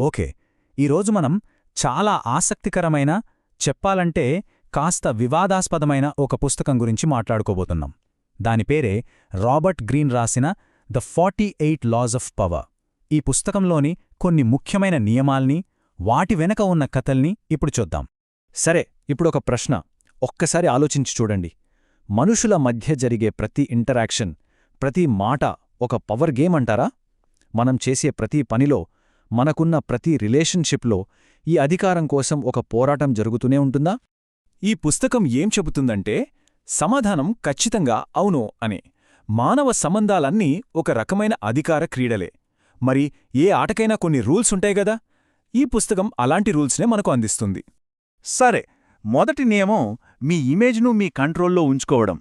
Okay ఈరోజు మనం చాలా ఆసక్తికరమైన చెప్పాలంటే కాస్త వివాదాస్పదమైన ఒక పుస్తకం గురించి మాట్లాడుకోబోతున్నాం. దాని పేరే రాబర్ట్ గ్రీన్ రాసిన the forty eight laws of power. ఈ పుస్తకంలోని కొన్ని ముఖ్యమైన నియమాల్ని వాటి వెనక ఉన్న కథల్ని ఇప్పుడు చూద్దాం. సరే ఇప్పుడొక ప్రశ్న. ఒక్కసారి ఆలోచించి చూడండి. మనుషుల మధ్య జరిగే ప్రతి ఇంటరాక్షన్ ప్రతి మాట ఒక పవర్ గేమ్ అంటారా? మనం చేసే ప్రతి పనిలో మనకున్న ప్రతి రిలేషన్షిప్లో ఈ అధికారం కోసం ఒక పోరాటం జరుగుతూనే ఉంటుందా? ఈ పుస్తకం ఏం చెబుతుందంటే సమాధానం ఖచ్చితంగా అవును అని. మానవ సంబంధాలన్నీ ఒక రకమైన అధికార క్రీడలే. మరి ఏ ఆటకైనా కొన్ని రూల్స్ ఉంటాయి గదా? ఈ పుస్తకం అలాంటి రూల్స్నే మనకు అందిస్తుంది. సరే మొదటి నియమం మీ ఇమేజ్ను మీ కంట్రోల్లో ఉంచుకోవడం.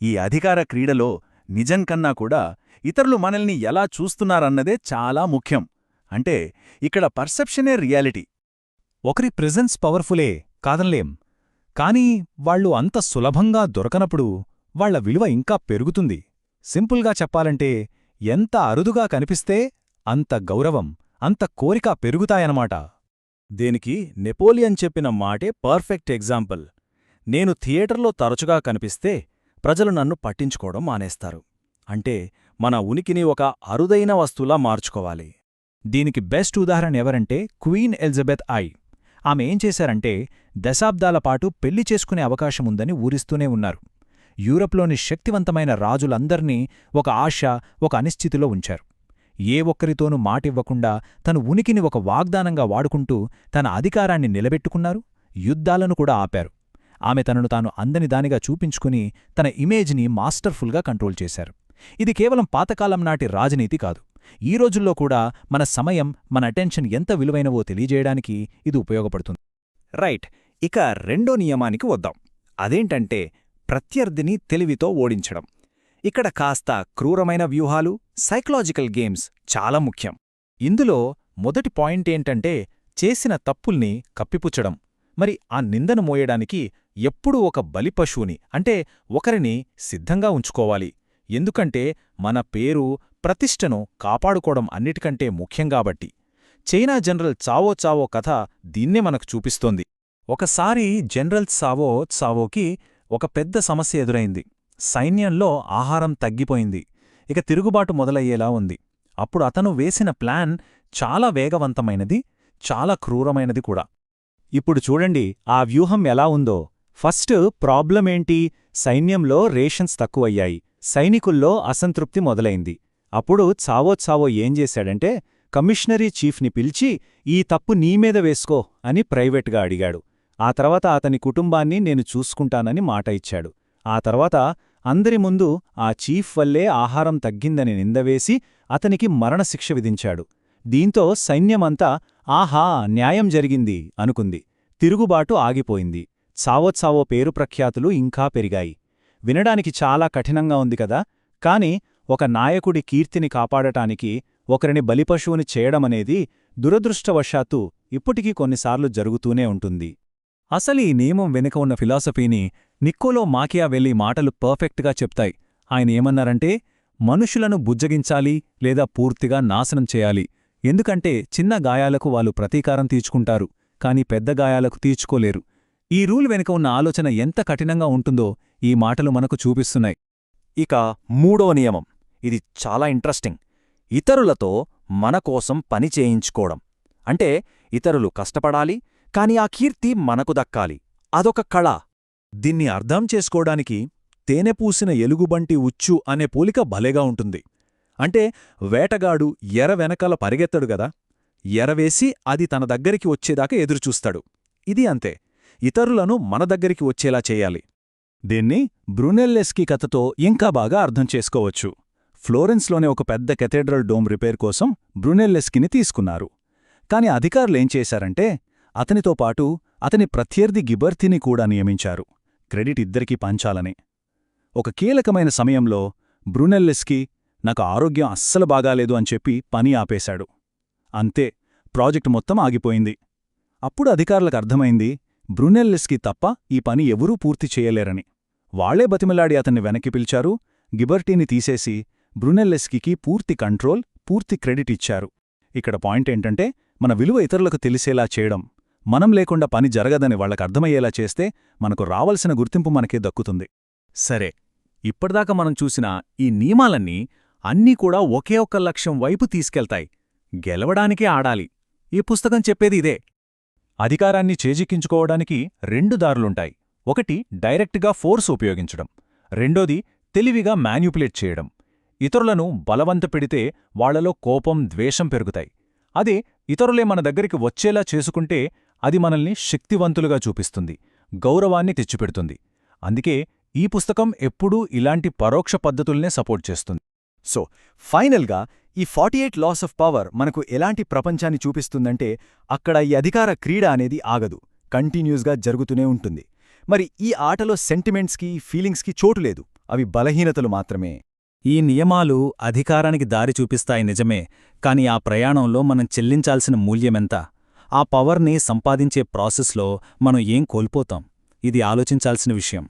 ఈ అధికార క్రీడలో నిజం కన్నా కూడా ఇతరులు మనల్ని ఎలా చూస్తున్నారన్నదే చాలా ముఖ్యం. అంటే ఇక్కడ పర్సెప్షనే రియాలిటీ. ఒకరి ప్రెజెన్స్ పవర్ఫులే కాదనలేం. కానీ వాళ్ళు అంత సులభంగా దొరకనప్పుడు వాళ్ళ విలువ ఇంకా పెరుగుతుంది. సింపుల్గా చెప్పాలంటే ఎంత అరుదుగా కనిపిస్తే అంత గౌరవం అంత కోరిక పెరుగుతాయనమాట దేనికి నెపోలియన్ చెప్పిన మాటే పర్ఫెక్ట్ ఎగ్జాంపుల్. నేను థియేటర్లో తరచుగా కనిపిస్తే ప్రజలు నన్ను పట్టించుకోవడం మానేస్తారు. అంటే మన ఉనికిని ఒక అరుదైన వస్తువులా మార్చుకోవాలి. దీనికి బెస్ట్ ఉదాహరణ ఎవరంటే క్వీన్ ఎలిజబెత్ ఐ. ఆమె ఏం చేశారంటే దశాబ్దాల పాటు పెళ్ళి చేసుకునే అవకాశముందని ఊరిస్తూనే ఉన్నారు. యూరప్లోని శక్తివంతమైన రాజులందర్నీ ఒక ఆశ ఒక అనిశ్చితిలో ఉంచారు. ఏ ఒక్కరితోనూ మాటివ్వకుండా తన ఉనికిని ఒక వాగ్దానంగా వాడుకుంటూ తన అధికారాన్ని నిలబెట్టుకున్నారు యుద్ధాలను కూడా ఆపారు. ఆమె తనను తాను అందని దానిగా చూపించుకుని తన ఇమేజ్ని మాస్టర్ఫుల్గా కంట్రోల్ చేశారు. ఇది కేవలం పాతకాలం నాటి రాజనీతి కాదు. ఈ రోజుల్లో కూడా మన సమయం మన అటెన్షన్ ఎంత విలువైనవో తెలియజేయడానికి ఇది ఉపయోగపడుతుంది. రైట్ ఇక రెండో నియమానికి వద్దాం. అదేంటంటే ప్రత్యర్థిని తెలివితో ఓడించడం. ఇక్కడ కాస్త క్రూరమైన వ్యూహాలు సైకలాజికల్ గేమ్స్ చాలా ముఖ్యం. ఇందులో మొదటి పాయింట్ ఏంటంటే చేసిన తప్పుల్ని కప్పిపుచ్చడం. మరి ఆ నిందను మోయడానికి ఎప్పుడూ ఒక బలిపశువుని అంటే ఒకరిని సిద్ధంగా ఉంచుకోవాలి. ఎందుకంటే మన పేరు ప్రతిష్టను కాపాడుకోవడం అన్నిటికంటే ముఖ్యంగాబట్టి చైనా జనరల్ చావో చావో కథ దీన్నే మనకు చూపిస్తోంది. ఒకసారి జనరల్ చావో చావోకి ఒక పెద్ద సమస్య ఎదురైంది. సైన్యంలో ఆహారం తగ్గిపోయింది. ఇక తిరుగుబాటు మొదలయ్యేలా ఉంది. అప్పుడు అతను వేసిన ప్లాన్ చాలా వేగవంతమైనది చాలా క్రూరమైనది కూడా. ఇప్పుడు చూడండి ఆ వ్యూహం ఎలా ఉందో. ఫస్ట్ ప్రాబ్లమేంటి? సైన్యంలో రేషన్స్ తక్కువయ్యాయి. సైనికుల్లో అసంతృప్తి మొదలైంది. అప్పుడు చావో చావో ఏం చేశాడంటే కమిషనరీ చీఫ్ని పిలిచి ఈ తప్పు నీమీద వేసుకో అని ప్రైవేట్గా అడిగాడు. ఆ తర్వాత అతని కుటుంబాన్ని నేను చూసుకుంటానని మాట ఇచ్చాడు. ఆ తర్వాత అందరి ముందు ఆ చీఫ్ వల్లే ఆహారం తగ్గిందని నిందవేసి అతనికి మరణశిక్ష విధించాడు. దీంతో సైన్యమంతా ఆహా న్యాయం జరిగింది అనుకుంది. తిరుగుబాటు ఆగిపోయింది. చావోత్సావో పేరు ప్రఖ్యాతులు ఇంకా పెరిగాయి. వినడానికి చాలా కఠినంగా ఉంది కదా? కాని ఒక నాయకుడి కీర్తిని కాపాడటానికి ఒకరిని బలిపశువుని చేయడమనేది దురదృష్టవశాత్తు ఇప్పటికీ కొన్నిసార్లు జరుగుతూనే ఉంటుంది. అసలు ఈ నియమం వెనుక ఉన్న ఫిలాసఫీని నిక్కోలో మాకియా వెళ్ళి మాటలు పర్ఫెక్ట్గా చెప్తాయి. ఆయన ఏమన్నారంటే మనుషులను బుజ్జగించాలి లేదా పూర్తిగా నాశనం చేయాలి. ఎందుకంటే చిన్న గాయాలకు వాళ్ళు ప్రతీకారం తీర్చుకుంటారు కాని పెద్ద గాయాలకు తీర్చుకోలేరు. ఈ రూల్ వెనుక ఉన్న ఆలోచన ఎంత కఠినంగా ఉంటుందో ఈ మాటలు మనకు చూపిస్తున్నాయి. ఇక మూడో నియమం. ఇది చాలా ఇంట్రెస్టింగ్. ఇతరులతో మన కోసం పని చేయించుకోవడం. అంటే ఇతరులు కష్టపడాలి కాని ఆ కీర్తి మనకు దక్కాలి. అదొక కళ. దీన్ని అర్థం చేసుకోవడానికి తేనెపూసిన ఎలుగుబంటి ఉచ్చు అనే పోలిక భలేగా ఉంటుంది. అంటే వేటగాడు ఎర వెనకాల పరిగెత్తడు గదా? ఎరవేసి అది తన దగ్గరికి వచ్చేదాకా ఎదురుచూస్తాడు. ఇది అంతే. ఇతరులను మన దగ్గరికి వచ్చేలా చేయాలి. దీన్ని బ్రునెల్లెస్కి కథతో ఇంకా బాగా అర్థం చేసుకోవచ్చు. ఫ్లోరెన్స్లోనే ఒక పెద్ద కెథెడ్రల్ డోమ్ రిపేర్ కోసం బ్రునెల్లెస్కిని తీసుకున్నారు. కాని అధికారులేం చేశారంటే అతనితో పాటు అతని ప్రత్యర్థి గిబర్తిని కూడా నియమించారు. క్రెడిట్ ఇద్దరికీ పంచాలని. ఒక కీలకమైన సమయంలో బ్రునెల్లెస్కి నాకు ఆరోగ్యం అస్సలు బాగాలేదు అని చెప్పి పని ఆపేశాడు. అంతే ప్రాజెక్టు మొత్తం ఆగిపోయింది. అప్పుడు అధికారులకు అర్థమైంది బ్రునెల్లెస్కి తప్ప ఈ పని ఎవరూ పూర్తి చేయలేరని. వాళ్ళే బతిమలాడి అతన్ని వెనక్కి పిలిచారు గిబర్టీని తీసేసి బ్రునెల్లెస్కికి పూర్తి కంట్రోల్ పూర్తి క్రెడిట్ ఇచ్చారు. ఇక్కడ పాయింట్ ఏంటంటే మన విలువ ఇతరులకు తెలిసేలా చేయడం. మనం లేకుండా పని జరగదని వాళ్ళకు అర్థమయ్యేలా చేస్తే మనకు రావలసిన గుర్తింపు మనకే దక్కుతుంది. సరే ఇప్పటిదాకా మనం చూసిన ఈ నియమాలన్నీ అన్నీ కూడా ఒకే ఒక్క లక్ష్యం వైపు తీసుకెళ్తాయి. గెలవడానికే ఆడాలి. ఈ పుస్తకం చెప్పేది ఇదే. అధికారాన్ని చేజిక్కించుకోవడానికి రెండు దారులుంటాయి. ఒకటి డైరెక్ట్గా ఫోర్స్ ఉపయోగించడం. రెండోది తెలివిగా మాన్యుపులేట్ చేయడం. ఇతరులను బలవంత పెడితే వాళ్ళలో కోపం ద్వేషం పెరుగుతాయి. అదే ఇతరులే మన దగ్గరికి వచ్చేలా చేసుకుంటే అది మనల్ని శక్తివంతులుగా చూపిస్తుంది గౌరవాన్ని తెచ్చిపెడుతుంది. అందుకే ఈ పుస్తకం ఎప్పుడూ ఇలాంటి పరోక్ష పద్ధతుల్నే సపోర్ట్ చేస్తుంది. సో ఫైనల్గా ఈ forty eight laws of power మనకు ఎలాంటి ప్రపంచాన్ని చూపిస్తుందంటే అక్కడ ఈ అధికార క్రీడ అనేది ఆగదు కంటిన్యూస్గా జరుగుతూనే ఉంటుంది. మరి ఈ ఆటలో సెంటిమెంట్స్కి ఫీలింగ్స్కి చోటు లేదు అవి బలహీనతలు మాత్రమే. ఈ నియమాలు అధికారానికి దారి చూపిస్తాయి నిజమే కాని ఆ ప్రయాణంలో మనం చెల్లించాల్సిన మూల్యమెంత? ఆ పవర్ని సంపాదించే ప్రాసెస్లో మనం ఏం కోల్పోతాం? ఇది ఆలోచించాల్సిన విషయం.